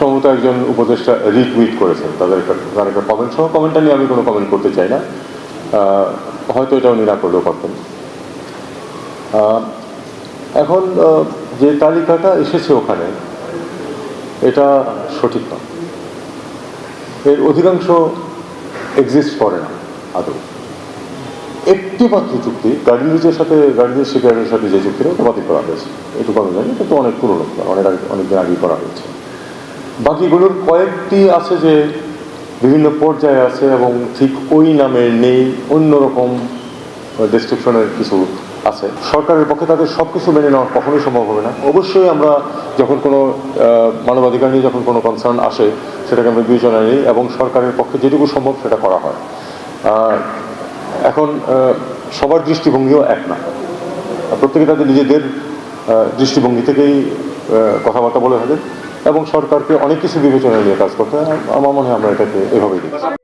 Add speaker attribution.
Speaker 1: সম্ভবত একজন উপদেষ্টা রিটুইট করেছেন। তাদের তার একটা কমেন্ট সহ কমেন্টটা নিয়ে আমি কোনো কমেন্ট করতে চাই না। হয়তো এটা উনি না করলেও পারতেন এখন যে তালিকাটা এসেছে ওখানে, এটা সঠিক নয়। এর অধিকাংশ এক্সিস্ট করে না আদৌ। একটি মাত্র চুক্তি গার্ডেনিজের সাথে গার্ডেনিজ শিপইয়ার্ডের সাথে যে চুক্তিটা, ওটা বাতিল করা হয়েছে। এটুকু আমি জানি কিন্তু অনেক পুরনো, অনেক আগে অনেকদিন আগেই করা হয়েছে। বাকিগুলোর কয়েকটি আছে যে বিভিন্ন পর্যায়ে আছে এবং ঠিক ওই নামে নেই অন্যরকম ডেসক্রিপশনের কিছু আছে। সরকারের পক্ষে তাদের সব কিছু মেনে নেওয়া কখনোই সম্ভব হবে না। অবশ্যই আমরা যখন কোনো মানবাধিকার নিয়ে যখন কোনো কনসার্ন আসে, সেটাকে আমরা বিবেচনা নিই এবং সরকারের পক্ষে যেটুকু সম্ভব সেটা করা হয়। এখন সবার দৃষ্টিভঙ্গিও এক না। প্রত্যেকে তাদের নিজেদের দৃষ্টিভঙ্গি থেকেই কথাবার্তা বলে থাকে। এবং সরকারকে অনেক কিছু বিবেচনা নিয়ে কাজ করতে আমার মনে হয় আমরা এটাকে এভাবেই দেখি